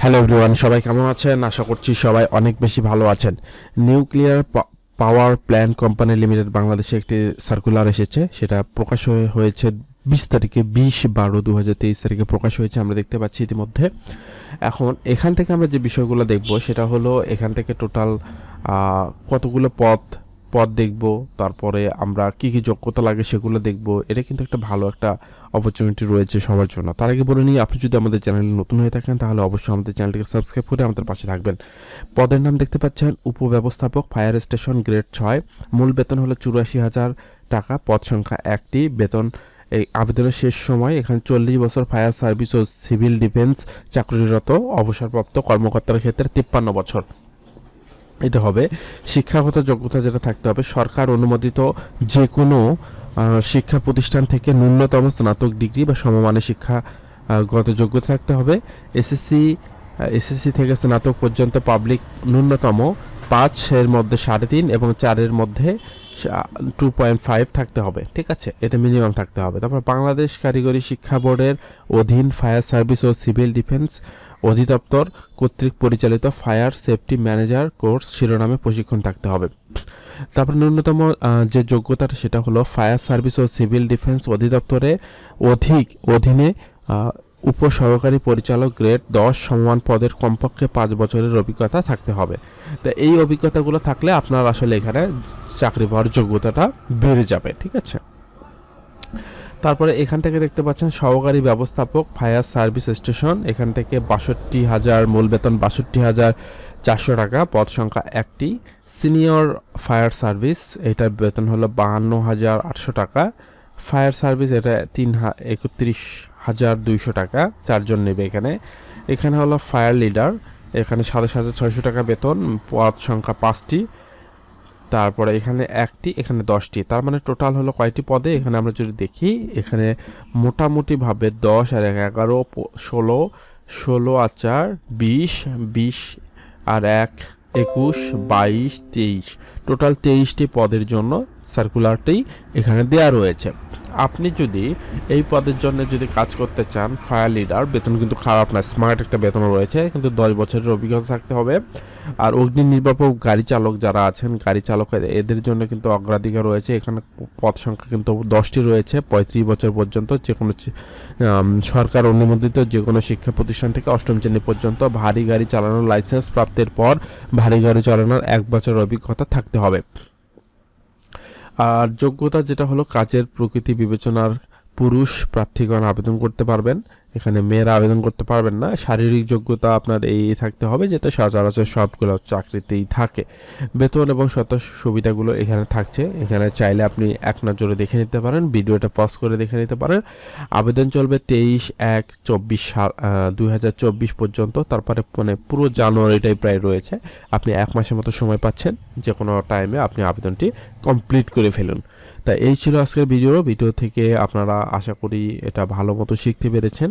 Hello everyone সবাই কেমন আছেন? আশা করছি সবাই অনেক বেশি ভালো আছেন। Nuclear power plant company limited বাংলাদেশে একটি সার্কুলার এসেছে। সেটা প্রকাশ হয়ে- হয়েছে বিশ তারিখে, বিশ বারো দু হাজার তেইশ তারিখে প্রকাশ হয়েছে, আমরা দেখতে পাচ্ছি ইতিমধ্যে। এখন এখান থেকে আমরা যে বিষয়গুলো দেখব, সেটা হলো এখান থেকে টোটাল কতগুলো পথ পথ দেখব, তারপরে আমরা কি কি যোগ্যতা লাগে সেগুলো দেখব, এটা কিন্তু একটা ভালো একটা অপরচুনিটি রয়েছে সবার জন্য। তার আগে বলে নিই, আপনি যদি আমাদের চ্যানেলে নতুন হয়ে থাকেন, তাহলে অবশ্যই আমাদের চ্যানেলটিকে সাবস্ক্রাইব করে আমাদের পাশে থাকবেন। পদের নাম দেখতে পাচ্ছেন উপব্যবস্থাপক ফায়ার স্টেশন গ্রেড ছয়। মূল বেতন হলো চুরাশি হাজার টাকা, পদ সংখ্যা একটি। বেতন এই আবেদনের শেষ সময়, এখানে চল্লিশ বছর ফায়ার সার্ভিস ও সিভিল ডিফেন্স চাকরিরত অবসরপ্রাপ্ত কর্মকর্তার ক্ষেত্রে তিপ্পান্ন বছর। এটা হবে। শিক্ষাগত যোগ্যতা যেটা থাকতে হবে, সরকার অনুমোদিত যে কোনো শিক্ষা প্রতিষ্ঠান থেকে ন্যূনতম স্নাতক ডিগ্রি বা সমমানের শিক্ষাগত যোগ্যতা থাকতে হবে। এসএসসি এসএসসি থেকে স্নাতক পর্যন্ত পাবলিক ন্যূনতম পাঁচ এর মধ্যে সাড়ে তিন এবং চারের মধ্যে টু পয়েন্ট ফাইভ থাকতে হবে, ঠিক আছে? এটা মিনিমাম থাকতে হবে। তারপর বাংলাদেশ কারিগরি শিক্ষা বোর্ডের অধীন ফায়ার সার্ভিস ও সিভিল ডিফেন্স অধিদপ্তর কর্তৃক পরিচালিত ফায়ার সেফটি ম্যানেজার কোর্স শিরোনামে প্রশিক্ষণ থাকতে হবে। তারপর ন্যূনতম যে যোগ্যতাটা সেটা হলো ফায়ার সার্ভিস ও সিভিল ডিফেন্স অধিদপ্তরে অধিক অধীনে উপসহকারী পরিচালক গ্রেড দশ সমান পদের কমপক্ষে পাঁচ বছরের অভিজ্ঞতা থাকতে হবে। তো এই অভিজ্ঞতাগুলো থাকলে আপনার আসলে এখানে চাকরি পাওয়ার যোগ্যতাটা বেড়ে যাবে, ঠিক আছে? তারপরে এখান থেকে দেখতে পাচ্ছেন সহকারী ব্যবস্থাপক ফায়ার সার্ভিস স্টেশন। এখান থেকে বাষট্টি হাজার মূল বেতন বাষট্টি হাজার চারশো টাকা, পদ সংখ্যা একটি। সিনিয়র ফায়ার সার্ভিস এটার বেতন হলো বাহান্ন হাজার আটশো টাকা। ফায়ার সার্ভিস, এটা তিন একত্রিশ হাজার দুইশো টাকা, চারজন নেবে এখানে। এখানে হলো ফায়ার লিডার, এখানে সাতাশ হাজার ছয়শো টাকা বেতন, পদ সংখ্যা পাঁচটি। তারপরে এখানে একটি, এখানে দশটি। তার মানে টোটাল হলো কয়টি পদে? এখানে আমরা যদি দেখি, এখানে মোটামুটিভাবে দশ আর এক, এগারো ষোলো ষোলো আচার চার, বিশ বিশ আর এক, একুশ, বাইশ, তেইশ। টোটাল তেইশটি পদের জন্য সার্কুলারটি এখানে দেয়া রয়েছে। আপনি যদি এই পদের জন্য যদি কাজ করতে চান ফায়ার লিডার বেতন কিন্তু খারাপ না স্মার্ট একটা বেতন রয়েছে, কিন্তু দশ বছরের অভিজ্ঞতা থাকতে হবে। আর অগ্নি নির্বাপক গাড়ি চালক যারা আছেন, গাড়ি চালক এদের জন্য কিন্তু অগ্রাধিকার রয়েছে। এখানে পদ সংখ্যা কিন্তু দশটি রয়েছে, পঁয়ত্রিশ বছর পর্যন্ত যে কোনো সরকার অনুমোদিত যে কোনো শিক্ষা প্রতিষ্ঠান থেকে অষ্টম শ্রেণি পর্যন্ত ভারী গাড়ি চালানোর লাইসেন্স প্রাপ্তের পর ভারী গাড়ি চালানোর এক বছরের অভিজ্ঞতা থাকতে হবে। আর যোগ্যতা যেটা হলো কাজের প্রকৃতি বিবেচনার পুরুষ প্রার্থীগণ আবেদন করতে পারবেন। এখানে মেয়েরা আবেদন করতে পারবেন না। শারীরিক যোগ্যতা আপনার এই থাকতে হবে, যেটা সচরাচর সবগুলো চাকরিতেই থাকে। বেতন এবং শত সুবিধাগুলো এখানে থাকছে। এখানে চাইলে আপনি এক নজরে দেখে নিতে পারেন, ভিডিওটা পজ করে দেখে নিতে পারেন। আবেদন চলবে তেইশ এক চব্বিশ সাল দুই হাজার চব্বিশ পর্যন্ত। তারপরে মানে পুরো জানুয়ারিটাই প্রায় রয়েছে। আপনি এক মাসের মতো সময় পাচ্ছেন। যে কোনো টাইমে আপনি আবেদনটি কমপ্লিট করে ফেলুন। তা এই ছিল আজকের ভিডিও। ভিডিও থেকে আপনারা আশা করি এটা ভালো মতো শিখতে পেরেছেন।